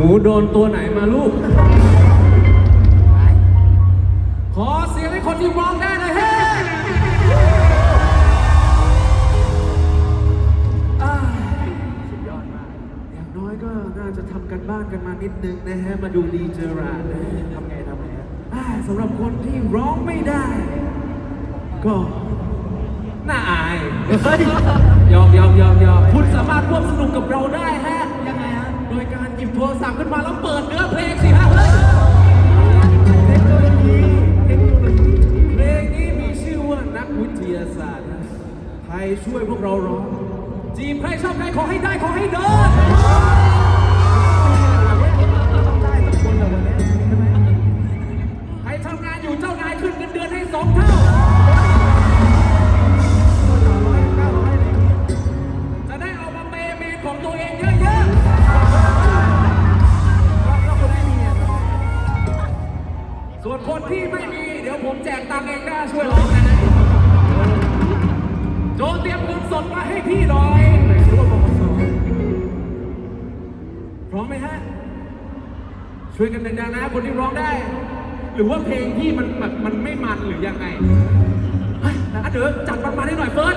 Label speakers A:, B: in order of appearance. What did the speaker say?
A: นูโดนตัวไหนมาลูก ขอเสียงให้คนที่ร้องได้หน่อยเฮ้อ่าสุดยอดมากอย่างน้อยก็น่าจะทำกันบ้านกันมานิดนึงนะฮะ มาดูดีเจอราดนะฮะ
B: ทำไงทำไงฮะ
A: อ่าสำหรับคนที่ร้องไม่ได้ ก็ น่าอาย
B: เฮ้ย
A: ยอมยอมยอมยอมคุณสาม มาแล้วเปิดเนื้อเพลงสิฮะเฮ้ย
B: เทคโนโลยีเทคโนโลยี
A: เพลงนี้มีชื่อว่านักวิทยาศาสตร์ ใครช่วยพวกเราร้องจีบใครชอบใครขอให้ได้ขอให้เดิน
B: ไม่
A: มี เดี๋ยวผมแจกตังค์เองได้ช่วยร้องนะฮะโจเตรียมเงินสดมาให้พี่หน่อยพร้อมไหมฮะ ช่วยกันดังๆนะ คนที่ร้องได้ หรือว่าเพลงที่มันแบบมันไม่มันหรือยังไงเฮ้ยนะเดี๋ยวจัดมันมาให้หน่อยเฟิร์ส